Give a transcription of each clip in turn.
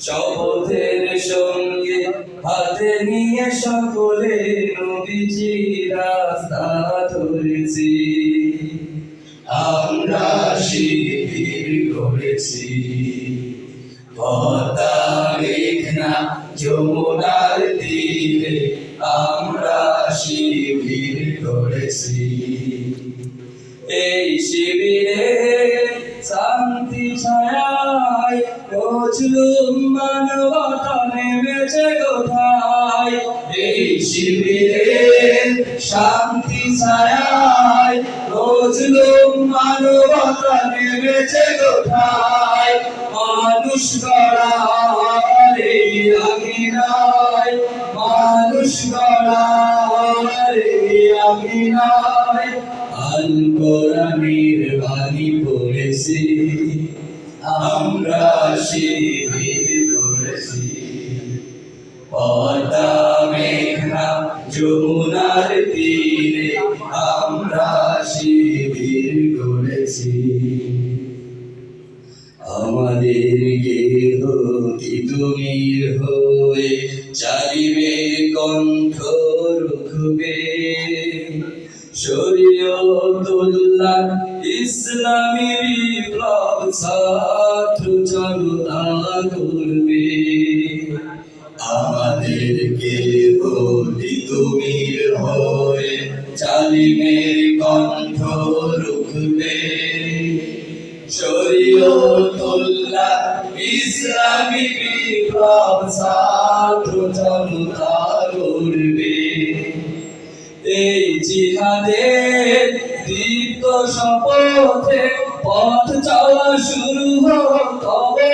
শপথের সঙ্গে হাতে নিয়ে সকলে নবীজি রাস্তা ধরেছি। আমরা শিবির করেছি। পদ্মা মেঘনা যমুনার তীরে আমরা শিবির করেছি। এই শিবিরে শান্তি, ছায় মজলুম মানবতা নেমেছে কোথায়? এই শিবিরে শান্তি ছায় মজলুম মানবতা নেমেছে কোথায়? মানুষ গড়ার মানুষ গড়ার এই আঙিনায় আল কোরআনের বাণী পড়েছি। আমরা শিবির করেছি। পদ্মা মেঘনা যমুনার তীরে আমরা শিবির করেছি আমাদের গেহ তিতুমির হয়ে চারিবের কণ্ঠ রুখবে শরীয়তুল্লাহ ইসলামী বিপ্লব ছাত্র জনতা করবে আমাদেরকে বলি তুমি হয়ে চালিমের কণ্ঠ রুখবে। শরীয়তুল্লাহ ইসলামী বিপ্লব ছাত্র জনতা করবে এই জিহাদের দীপ্ত শপথে পথ চলা শুরু হোক, তবে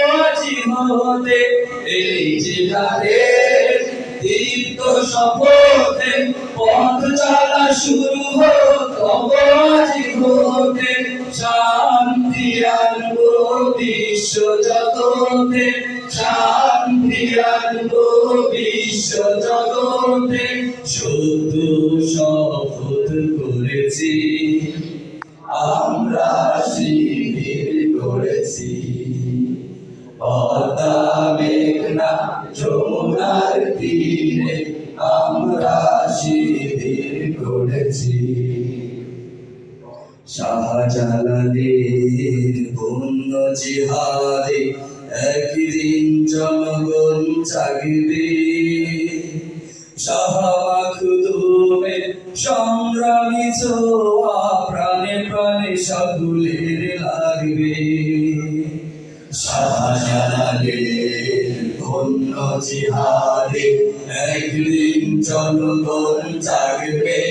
হতে এই জিহাদের দীপ্ত শপথে পথ চলা শুরু হোক, তবে হতে শান্তি বিশ্ব জগতে, শান্তি বিশ্ব জগতে শুদ্ধ শপথ করেছি, আমরা শিবির করেছি। পদ্মা মেঘনা যমুনার তীরে আমরা শিবির করেছি। শাহজালালের জিহাদে একদিন জনগণ জাগবে। শাহমাখুদুমে সংগ্রামী ছোয়া প্রাণে প্রাণে সকলের লাগবে। শাহজালালের পুণ্য জিহাদে একদিন জনগণ জাগবে।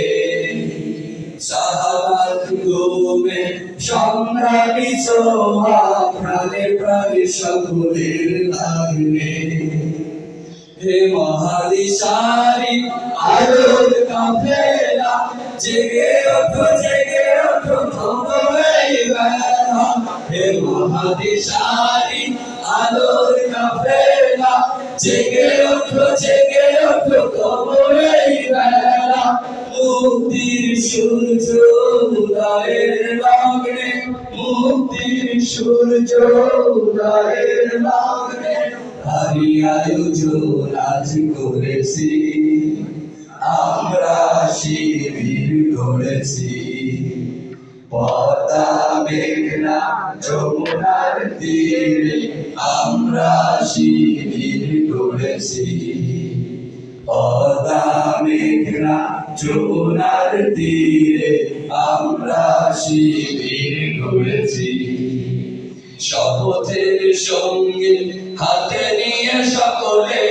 সাহাবাতুমে সংগ্রামী সোহা প্রাণে প্রাণে সকলের লাগবে। হে মহাদিশারি, আলোর কাফেলা, জেগে ওঠো জেগে ওঠো এই বেলা হে মহাদিশারি, আলোর কাফেলা, জেগে ওঠো জেগে ওঠো এই বেলা মুক্তির সূর্য উদয়ের লগ্নে, মুক্তির সূর্য লগ্নে ভারী আয়োজন করেছি। আমরা শিবির করেছি পদ্মা মেঘনা যমুনার তীরে আমরা শিবির করেছি পদ্মা মেঘনা যমুনার তীরে আমরা শিবির করেছি শপথের সঙ্গে হাতে নিয়ে সকলে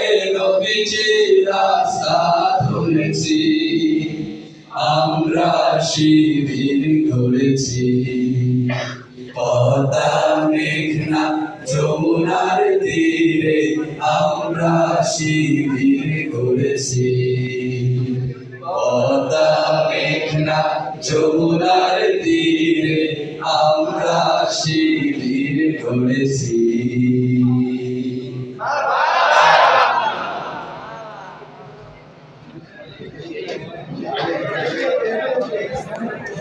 ধরেছি। আমরা শিবির পদ্মা মেঘনা যমুনার তীরে আমরা শিবির ধরেছি পদ্মা মেঘনা যমুনার তীরে আমরা শিবির গড়েছি